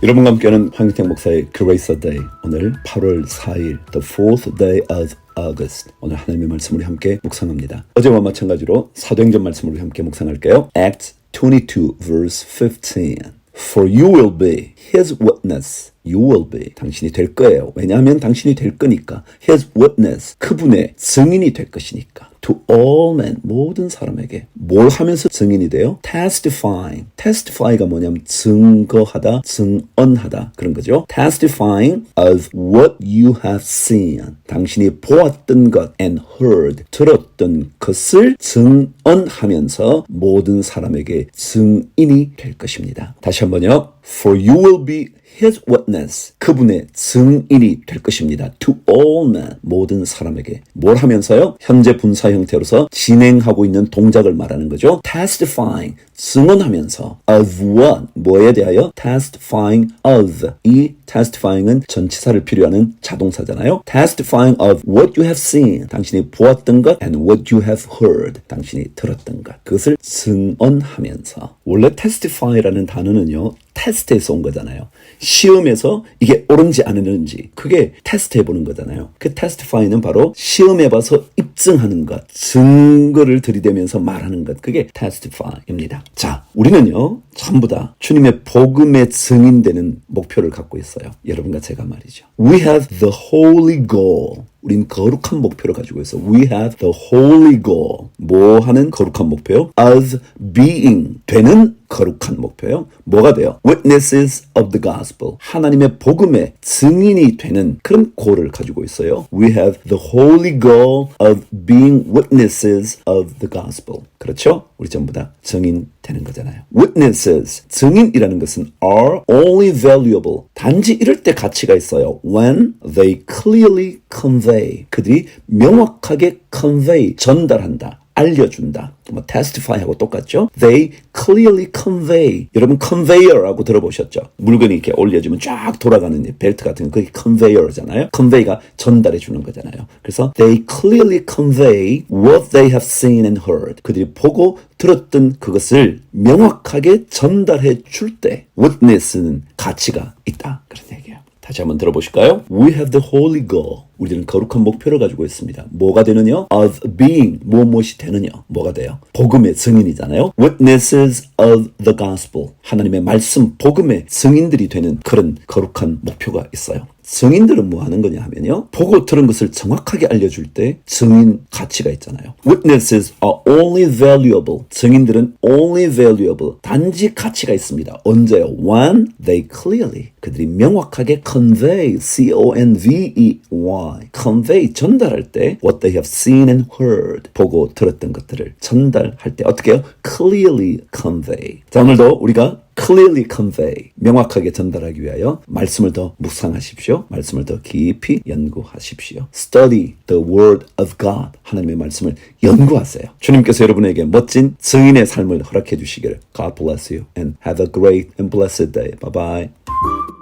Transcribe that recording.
여러분과 함께하는 황희택 목사의 Grace Day 오늘 8월 4일 The fourth day of August 오늘 하나님의 말씀을 함께 묵상합니다. 어제와 마찬가지로 사도행전 말씀을 함께 묵상할게요. Acts 22 verse 15 For you will be his witness. You will be. 당신이 될 거예요. 왜냐하면 당신이 될 거니까. His witness. 그분의 증인이 될 것이니까. To all men. 모든 사람에게. 뭘 하면서 증인이 돼요? Testifying. Testify가 뭐냐면 증거하다, 증언하다. 그런 거죠. Testifying of what you have seen. 당신이 보았던 것 and heard. 들었던 것을 증언하면서 모든 사람에게 증인이 될 것입니다. 다시 한번요. For you will be his witness. 그분의 증인이 될 것입니다. To all men. 모든 사람에게. 뭘 하면서요? 현재 분사 형태로서 진행하고 있는 동작을 말하는 거죠. testifying. 증언하면서 of what? 뭐에 대하여? testifying of. 이 testifying은 전치사를 필요하는 자동사잖아요. testifying of what you have seen. 당신이 보았던 것 and what you have heard. 당신이 들었던 것. 그것을 증언하면서. 원래 testify라는 단어는요. 테스트에서 온 거잖아요. 시험에서 이게 옳은지 안 옳은지 그게 테스트 해 보는 거잖아요. 그 테스티파이는 바로 시험해 봐서 입증하는 것, 증거를 들이대면서 말하는 것 그게 테스티파이입니다. 자, 우리는요 전부 다 주님의 복음의 증인되는 목표를 갖고 있어요. 여러분과 제가 말이죠. We have the holy goal. 우린 거룩한 목표를 가지고 있어. We have the holy goal. 뭐 하는 거룩한 목표요? Of being. 되는 거룩한 목표요. 뭐가 돼요? Witnesses of the gospel. 하나님의 복음의 증인이 되는 그런 고를 가지고 있어요. We have the holy goal of being witnesses of the gospel. 그렇죠? 우리 전부 다 증인 되는 거잖아요. Witnesses. 증인이라는 것은 are only valuable. 단지 이럴 때 가치가 있어요. When they clearly convey. 그들이 명확하게 convey. 전달한다. 알려준다. 뭐 testify하고 똑같죠? They clearly convey. 여러분 conveyor라고 들어보셨죠? 물건이 이렇게 올려지면 쫙 돌아가는 이 벨트 같은 거 그게 conveyor잖아요. convey가 전달해 주는 거잖아요. 그래서 they clearly convey what they have seen and heard. 그들이 보고 들었던 그것을 명확하게 전달해 줄 때 witness는 가치가 있다. 그런 얘기예요. 다시 한번 들어보실까요? We have the holy goal. 우리는 거룩한 목표를 가지고 있습니다. 뭐가 되느냐? Of being. 무엇이 되느냐? 뭐가 돼요? 복음의 증인이잖아요. Witnesses of the gospel. 하나님의 말씀, 복음의 증인들이 되는 그런 거룩한 목표가 있어요. 증인들은 뭐 하는 거냐 하면요. 보고 들은 것을 정확하게 알려줄 때 증인 가치가 있잖아요. Witnesses are only valuable. 증인들은 only valuable. 단지 가치가 있습니다. 언제요? When they clearly. 그들이 명확하게 convey. C-O-N-V-E-Y. convey. 전달할 때 what they have seen and heard. 보고 들었던 것들을 전달할 때 어떻게 해요? clearly convey. 자, 오늘도 우리가 clearly convey, 명확하게 전달하기 위하여 말씀을 더 묵상하십시오. 말씀을 더 깊이 연구하십시오. Study the word of God. 하나님의 말씀을 연구하세요. 주님께서 여러분에게 멋진 증인의 삶을 허락해 주시기를 God bless you and have a great and blessed day. Bye bye.